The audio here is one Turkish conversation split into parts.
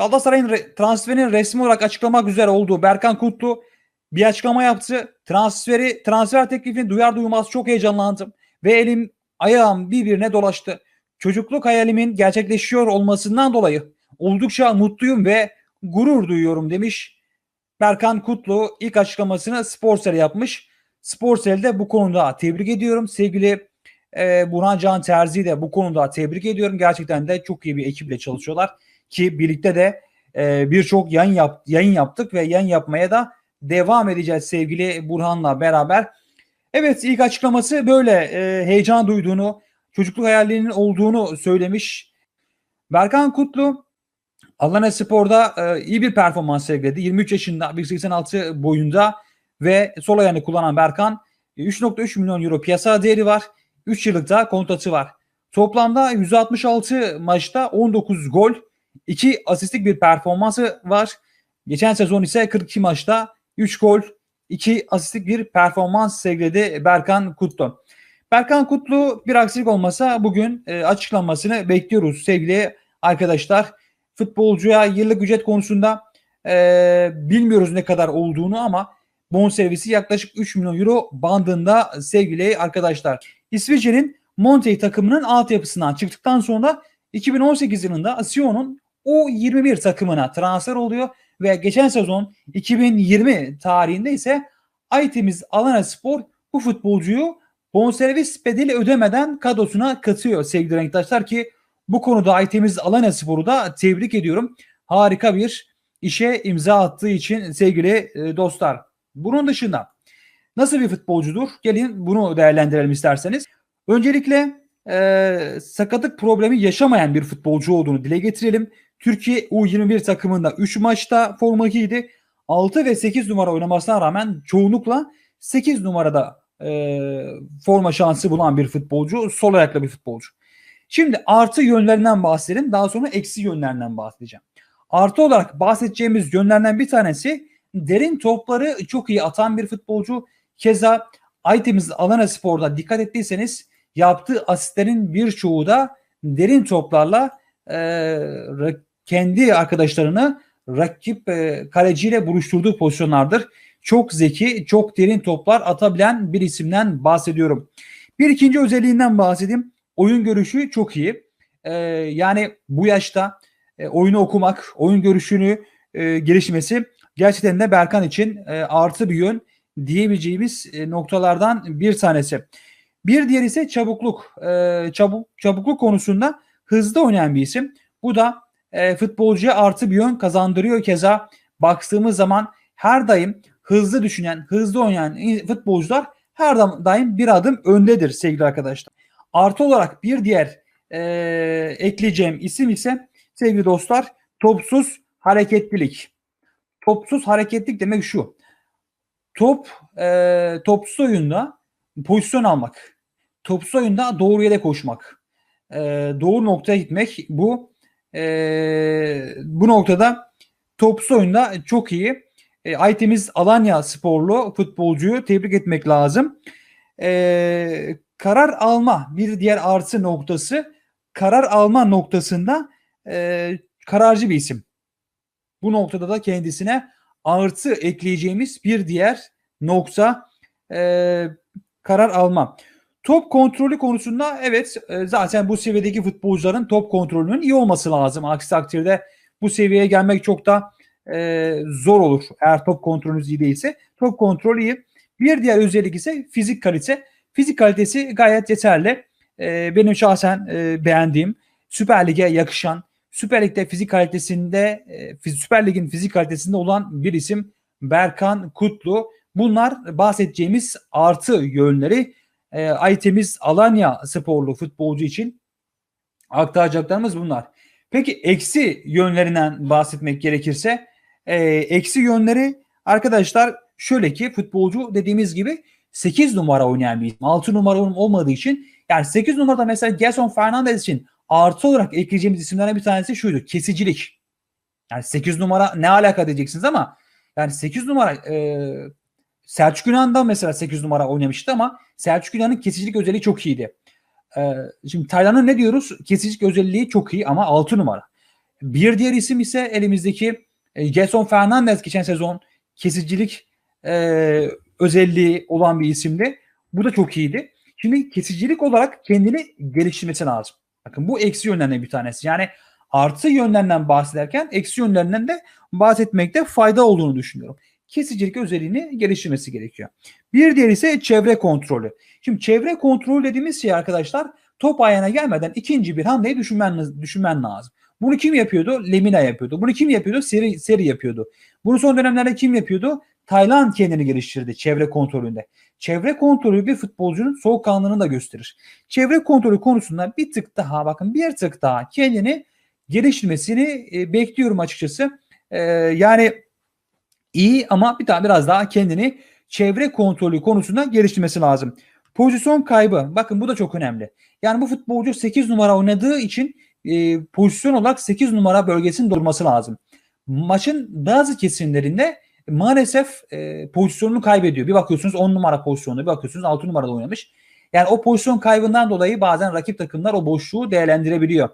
Galatasaray'ın re- transferini resmi olarak açıklamak üzere olduğu Berkan Kutlu bir açıklama yaptı. Transferi, transfer teklifini duyar duymaz çok heyecanlandım ve elim ayağım birbirine dolaştı. Çocukluk hayalimin gerçekleşiyor olmasından dolayı oldukça mutluyum ve gurur duyuyorum demiş. Berkan Kutlu ilk açıklamasını Sportsel'e yapmış. Sportsel'i de bu konuda tebrik ediyorum. Sevgili e, Burhan Can Terzi'yi de bu konuda tebrik ediyorum. Gerçekten de çok iyi bir ekiple çalışıyorlar. Ki birlikte de e, birçok yayın, yap, yayın yaptık ve yayın yapmaya da devam edeceğiz sevgili Burhan'la beraber. Evet ilk açıklaması böyle e, heyecan duyduğunu, çocukluk hayallerinin olduğunu söylemiş. Berkan Kutlu Alanya Spor'da e, iyi bir performans sergiledi. 23 yaşında 1.86 boyunda ve sol ayağını kullanan Berkan 3.3 milyon euro piyasa değeri var. 3 yıllık da kontratı var. Toplamda 166 maçta 19 gol, 2 asistlik bir performansı var. Geçen sezon ise 42 maçta 3 gol, 2 asistlik bir performans sergiledi Berkan Kutlu. Berkan Kutlu bir aksilik olmasa bugün e, açıklanmasını bekliyoruz sevgili arkadaşlar. Futbolcuya yıllık ücret konusunda e, bilmiyoruz ne kadar olduğunu ama bonservisi yaklaşık 3 milyon euro bandında sevgili arkadaşlar. İsviçre'nin Montey takımının altyapısından çıktıktan sonra 2018 yılında Sion'un U21 takımına transfer oluyor ve geçen sezon 2020 tarihinde ise Aytemiz Alana Spor bu futbolcuyu bonservis bedeli ödemeden kadrosuna katıyor sevgili renktaşlar ki bu konuda Aytemiz Alana Spor'u da tebrik ediyorum. Harika bir işe imza attığı için sevgili e, dostlar. Bunun dışında nasıl bir futbolcudur? Gelin bunu değerlendirelim isterseniz. Öncelikle e, sakatlık problemi yaşamayan bir futbolcu olduğunu dile getirelim. Türkiye U21 takımında 3 maçta forma giydi. 6 ve 8 numara oynamasına rağmen çoğunlukla 8 numarada e, forma şansı bulan bir futbolcu. Sol ayaklı bir futbolcu. Şimdi artı yönlerinden bahsedelim. Daha sonra eksi yönlerinden bahsedeceğim. Artı olarak bahsedeceğimiz yönlerden bir tanesi derin topları çok iyi atan bir futbolcu. Keza Aytemiz Alana Spor'da dikkat ettiyseniz yaptığı asistlerin birçoğu da derin toplarla e, kendi arkadaşlarını rakip e, kaleciyle buluşturduğu pozisyonlardır. Çok zeki, çok derin toplar atabilen bir isimden bahsediyorum. Bir ikinci özelliğinden bahsedeyim. Oyun görüşü çok iyi. E, yani bu yaşta e, oyunu okumak, oyun görüşünü e, gelişmesi gerçekten de Berkan için e, artı bir yön diyebileceğimiz e, noktalardan bir tanesi. Bir diğer ise çabukluk. E, çabuk çabukluk konusunda hızlı oynayan bir isim. Bu da e, futbolcuya artı bir yön kazandırıyor. Keza baktığımız zaman her daim hızlı düşünen, hızlı oynayan futbolcular her daim bir adım öndedir sevgili arkadaşlar. Artı olarak bir diğer e, ekleyeceğim isim ise sevgili dostlar topsuz hareketlilik. Topsuz hareketlilik demek şu. Top e, topsuz oyunda pozisyon almak. Topsuz oyunda doğru yere koşmak. E, doğru noktaya gitmek. Bu e, bu noktada topsuz oyunda çok iyi. E, Aytemiz Alanya sporlu futbolcuyu tebrik etmek lazım. E, karar alma bir diğer artı noktası karar alma noktasında e, kararcı bir isim. Bu noktada da kendisine artı ekleyeceğimiz bir diğer nokta e, karar alma. Top kontrolü konusunda evet e, zaten bu seviyedeki futbolcuların top kontrolünün iyi olması lazım. Aksi takdirde bu seviyeye gelmek çok da e, zor olur eğer top kontrolünüz iyi değilse. Top kontrolü iyi. Bir diğer özellik ise fizik kalite. Fizik kalitesi gayet yeterli. E, benim şahsen e, beğendiğim, Süper Lig'e yakışan, Süper Lig'de fizik kalitesinde, e, Süper Lig'in fizik kalitesinde olan bir isim Berkan Kutlu. Bunlar bahsedeceğimiz artı yönleri. E, Aytemiz Alanya sporlu futbolcu için aktaracaklarımız bunlar. Peki eksi yönlerinden bahsetmek gerekirse e, eksi yönleri arkadaşlar şöyle ki futbolcu dediğimiz gibi 8 numara oynayan bir isim. 6 numara olmadığı için yani 8 numarada mesela Gerson Fernandez için artı olarak ekleyeceğimiz isimlerden bir tanesi şuydu. Kesicilik. Yani 8 numara ne alaka diyeceksiniz ama yani 8 numara e, Selçuk Yunan'da mesela 8 numara oynamıştı ama Selçuk Yunan'ın kesicilik özelliği çok iyiydi. E, şimdi Taylan'ın ne diyoruz? Kesicilik özelliği çok iyi ama 6 numara. Bir diğer isim ise elimizdeki e, Gelson Fernandez geçen sezon kesicilik e, özelliği olan bir isimdi. Bu da çok iyiydi. Şimdi kesicilik olarak kendini geliştirmesi lazım. Bakın bu eksi yönlerinden bir tanesi. Yani artı yönlerinden bahsederken eksi yönlerinden de bahsetmekte fayda olduğunu düşünüyorum. Kesicilik özelliğini geliştirmesi gerekiyor. Bir diğeri ise çevre kontrolü. Şimdi çevre kontrolü dediğimiz şey arkadaşlar top ayağına gelmeden ikinci bir hamleyi düşünmen, düşünmen lazım. Bunu kim yapıyordu? Lemina yapıyordu. Bunu kim yapıyordu? Seri, seri yapıyordu. Bunu son dönemlerde kim yapıyordu? Tayland kendini geliştirdi çevre kontrolünde. Çevre kontrolü bir futbolcunun soğukkanlılığını da gösterir. Çevre kontrolü konusunda bir tık daha bakın bir tık daha kendini geliştirmesini e, bekliyorum açıkçası. E, yani iyi ama bir daha biraz daha kendini çevre kontrolü konusunda geliştirmesi lazım. Pozisyon kaybı. Bakın bu da çok önemli. Yani bu futbolcu 8 numara oynadığı için e, pozisyon olarak 8 numara bölgesinin durması lazım. Maçın bazı kesimlerinde maalesef e, pozisyonunu kaybediyor. Bir bakıyorsunuz 10 numara pozisyonda, bir bakıyorsunuz 6 numarada oynamış. Yani o pozisyon kaybından dolayı bazen rakip takımlar o boşluğu değerlendirebiliyor.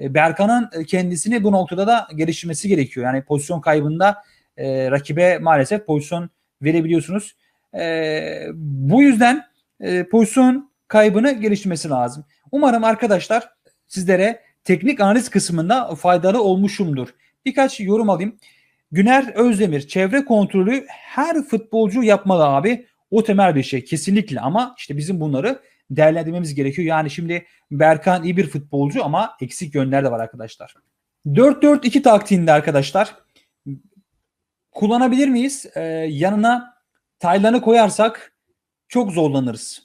E, Berkan'ın kendisini bu noktada da geliştirmesi gerekiyor. Yani pozisyon kaybında e, rakibe maalesef pozisyon verebiliyorsunuz. E, bu yüzden e, pozisyon kaybını geliştirmesi lazım. Umarım arkadaşlar sizlere teknik analiz kısmında faydalı olmuşumdur. Birkaç yorum alayım. Güner Özdemir çevre kontrolü her futbolcu yapmalı abi. O temel bir şey kesinlikle ama işte bizim bunları değerlendirmemiz gerekiyor. Yani şimdi Berkan iyi bir futbolcu ama eksik yönler de var arkadaşlar. 4-4-2 taktiğinde arkadaşlar kullanabilir miyiz? Ee, yanına Taylan'ı koyarsak çok zorlanırız.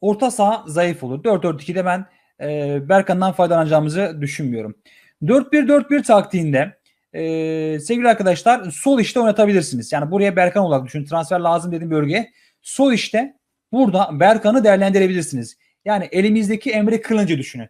Orta saha zayıf olur. 4-4-2'de ben e, Berkan'dan faydalanacağımızı düşünmüyorum. 4-1-4-1 taktiğinde e, sevgili arkadaşlar sol işte oynatabilirsiniz. Yani buraya Berkan olarak düşünün. Transfer lazım dediğim bölge. Sol işte burada Berkan'ı değerlendirebilirsiniz. Yani elimizdeki Emre Kılıncı düşünün.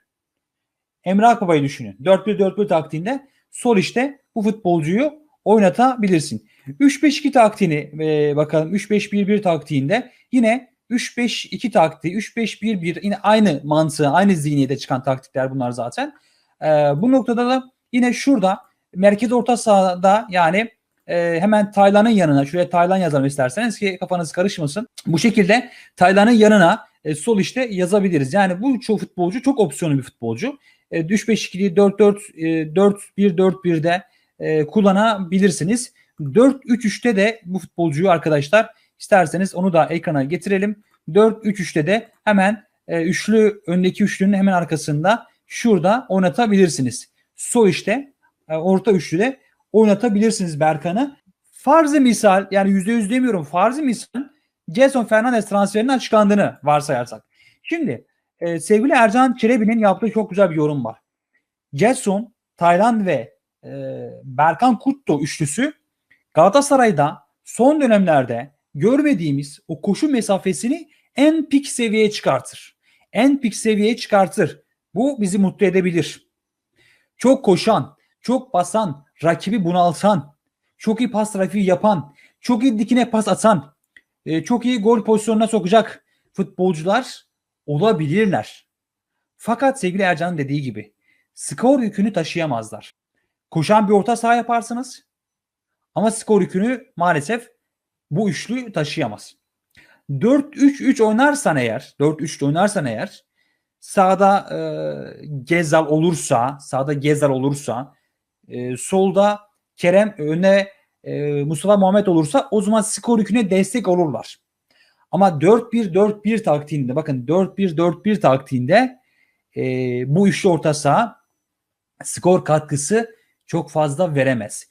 Emre Akbaba'yı düşünün. 4-1-4-1 taktiğinde sol işte bu futbolcuyu oynatabilirsin. 3-5-2 taktiğini e, bakalım. 3-5-1-1 taktiğinde yine 3-5-2 taktiği, 3-5-1-1 yine aynı mantığı, aynı zihniyete çıkan taktikler bunlar zaten. E, bu noktada da yine şurada merkez orta sahada yani e, hemen Taylan'ın yanına şuraya Taylan yazalım isterseniz ki kafanız karışmasın. Bu şekilde Taylan'ın yanına e, sol işte yazabiliriz. Yani bu çok futbolcu çok opsiyonlu bir futbolcu. E, 3-5-2'yi 4-4 4-1-4-1'de e, kullanabilirsiniz. 4-3-3'te de bu futbolcuyu arkadaşlar isterseniz onu da ekrana getirelim. 4-3-3'te de hemen e, üçlü öndeki üçlünün hemen arkasında şurada oynatabilirsiniz. Sol işte e, orta üçlüde oynatabilirsiniz Berkan'ı. Farzı misal yani %100 demiyorum farzı misal Jason Fernandez transferinin açıklandığını varsayarsak. Şimdi e, sevgili Ercan Çelebi'nin yaptığı çok güzel bir yorum var. Jason, Tayland ve e, Berkan Kutto üçlüsü Galatasaray'da son dönemlerde görmediğimiz o koşu mesafesini en pik seviyeye çıkartır. En pik seviyeye çıkartır. Bu bizi mutlu edebilir. Çok koşan, çok basan, rakibi bunaltan, çok iyi pas trafiği yapan, çok iyi dikine pas atan, e, çok iyi gol pozisyonuna sokacak futbolcular olabilirler. Fakat sevgili Ercan'ın dediği gibi skor yükünü taşıyamazlar. Koşan bir orta saha yaparsınız ama skor yükünü maalesef bu üçlü taşıyamaz. 4-3-3 oynarsan eğer, 4-3 oynarsan eğer sağda e, Gezal olursa, sağda Gezal olursa, e, solda Kerem öne e, Mustafa Muhammed olursa o zaman skor yüküne destek olurlar. Ama 4-1-4-1 taktiğinde bakın 4-1-4-1 taktiğinde e, bu üçlü orta saha skor katkısı çok fazla veremez.